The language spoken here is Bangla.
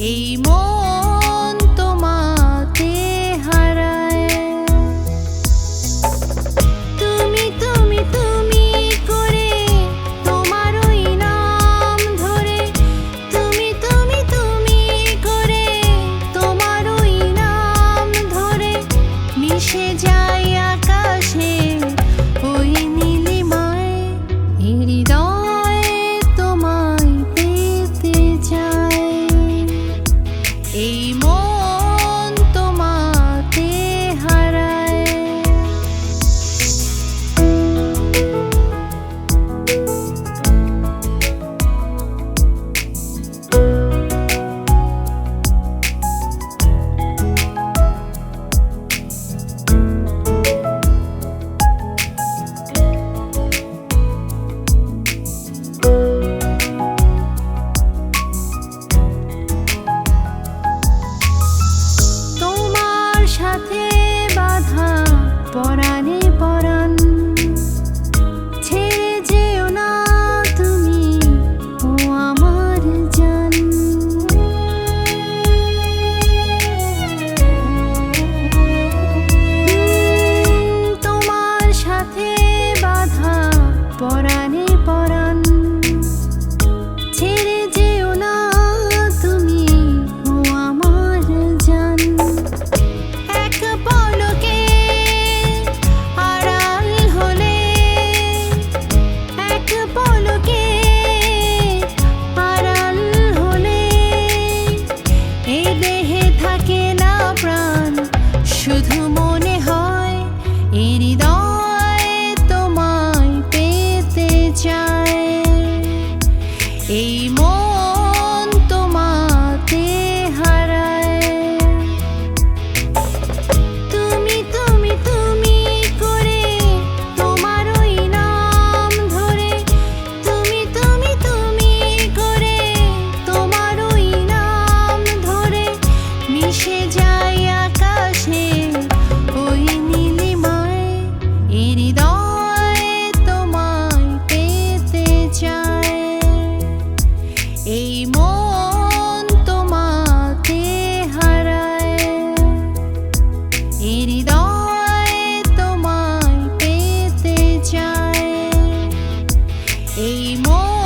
一幕 aim পথে বাধা পরা এই মন তোমাতে হারায়। তুমি তুমি তুমি করে তোমার ওই নাম ধরে। তুমি তুমি তুমি করে তোমার ওই নাম ধরে। মিশে যায় Amor.